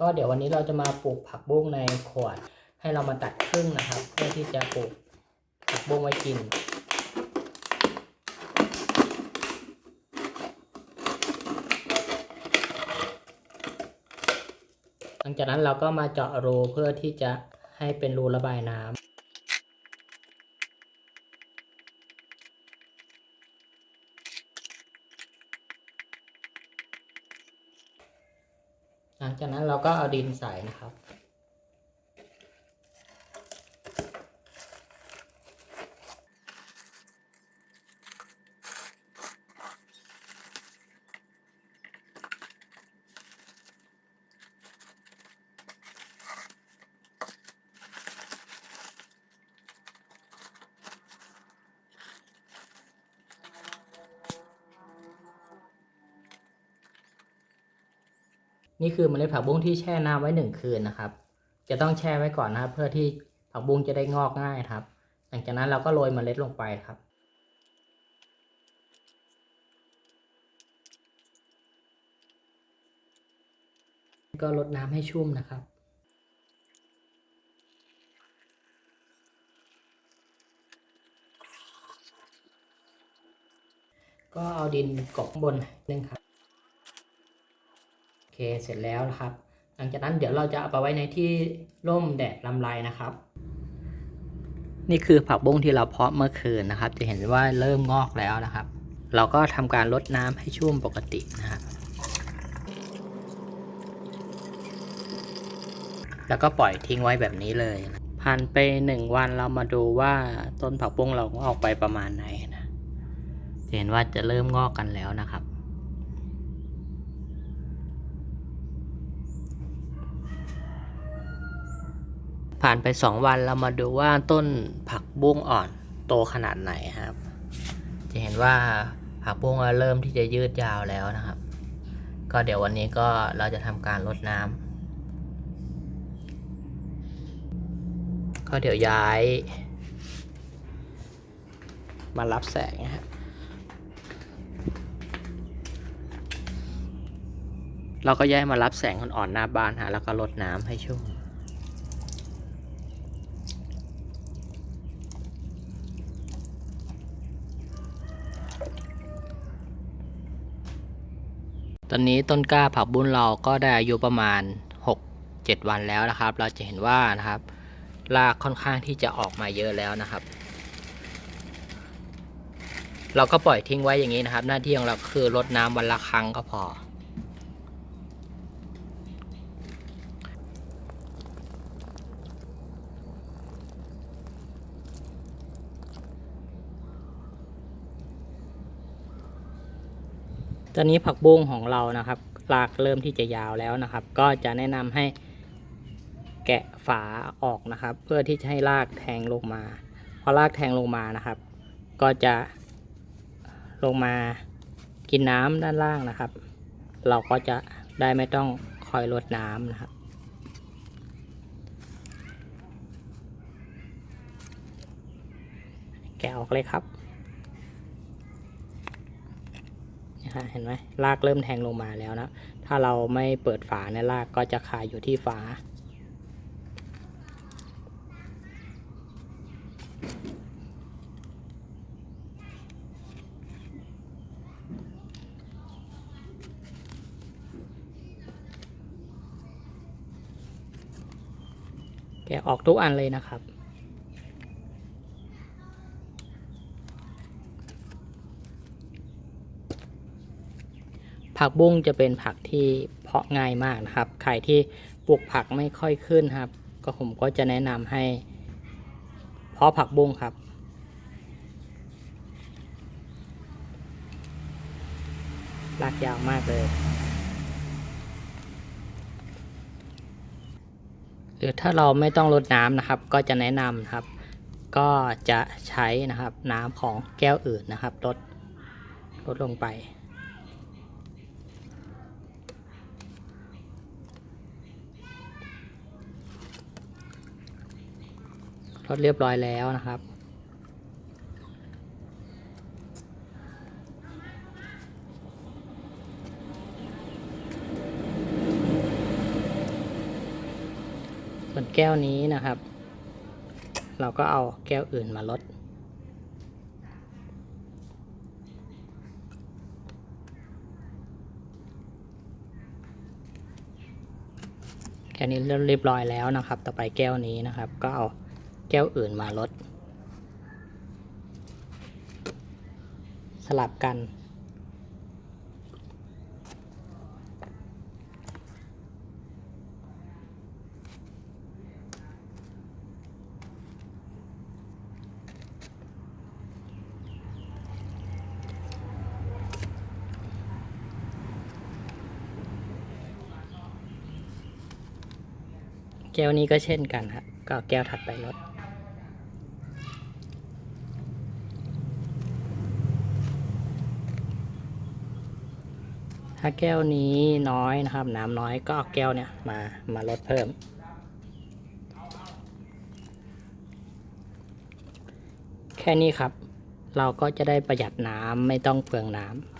ก็เดี๋ยววันนี้เราจะมาปลูกผักบุ้งในขวด ให้เรามาตัดครึ่งนะครับ เพื่อที่จะปลูกผักบุ้งไว้กิน หลังจากนั้นเราก็มาเจาะรูเพื่อที่จะให้เป็นรูระบายน้ำ หลังจากนั้นเราก็เอาดินใส่นะครับ นี่คือเมล็ดผักบุ้งที่แช่น้ำไว้หนึ่งคืนนะครับ จะต้องแช่ไว้ก่อนนะครับ เพื่อที่ผักบุ้งจะได้งอกง่ายครับ หลังจากนั้นเราก็โรยเมล็ดลงไปครับก็รดน้ำให้ชุ่มนะครับ ก็เอาดินกบบนนึงครับ เสร็จแล้วนะครับ หลังจากนั้นเดี๋ยวเราจะเอาไปไว้ในที่ร่มแดดลำไรนะครับ นี่คือผักบุ้งที่เราเพาะเมื่อคืนนะครับ จะเห็นว่าเริ่มงอกแล้วนะครับ เราก็ทำการรดน้ำให้ชุ่มปกตินะครับแล้วก็ปล่อยทิ้งไว้แบบนี้เลย ผ่านไปหนึ่งวันเรามาดูว่าต้นผักบุ้งเราออกไปประมาณไหนนะจะเห็นว่าจะเริ่มงอกกันแล้วนะครับ ผ่านไปสองวันเรามาดูว่าต้นผักบุ้งอ่อนโตขนาดไหนครับ จะเห็นว่าผักบุ้งเริ่มที่จะยืดยาวแล้วนะครับ ก็เดี๋ยววันนี้ก็เราจะทำการรดน้ำก็เดี๋ยวย้าย มารับแสงนะครับเราก็ย้ายมารับแสงอ่อนๆหน้าบ้านฮะแล้วก็รดน้ำให้ชุ่ม อนนี้ต้นกล้าผักบุ้นเราก็ได้อายุประมาณ 6-7 วันแล้วนะครับ เราจะเห็นว่านะครับรากค่อนข้างที่จะออกมาเยอะแล้วนะครับ เราก็ปล่อยทิ้งไว้อย่างนี้นะครับ หน้าที่ของเราคือรดน้ำวันละครั้งก็พอ ตอนนี้ผักบุ้งของเรานะครับรากเริ่มที่จะยาวแล้วนะครับ ก็จะแนะนำให้แกะฝาออกนะครับ เพื่อที่จะให้รากแทงลงมาพอรากแทงลงมานะครับ ก็จะลงมากินน้ำด้านล่างนะครับ เราก็จะได้ไม่ต้องคอยรดน้ำนะครับแกะออกเลยครับ นะ ฮะเห็นไหมรากเริ่มแทงลงมาแล้วนะ ถ้าเราไม่เปิดฝาเนี่ยรากก็จะคาอยู่ที่ฝาแกะออกทุกอันเลยนะครับ ผักบุ้งจะเป็นผักที่เพาะง่ายมากนะครับ ใครที่ปลูกผักไม่ค่อยขึ้นครับ ก็ผมก็จะแนะนำให้เพาะผักบุ้งครับ รากยาวมากเลย หรือถ้าเราไม่ต้องรดน้ำนะครับ ก็จะแนะนำครับ ก็จะใช้นะครับน้ำของแก้วอื่นนะครับลดลดลงไป รดเรียบร้อยแล้วนะครับ ส่วนแก้วนี้นะครับ เราก็เอาแก้วอื่นมาลดแก้วนี้เรียบร้อยแล้วนะครับ ต่อไปแก้วนี้นะครับ ก็เอา แก้วอื่นมาลด สลับกัน แก้วนี้ก็เช่นกันครับก็แก้วถัดไปลด ถ้าแก้วนี้น้อยนะครับ น้ำน้อยก็เอาแก้วเนี่ยมามาลดเพิ่ม แค่นี้ครับ เราก็จะได้ประหยัดน้ำไม่ต้องเปลืองน้ำ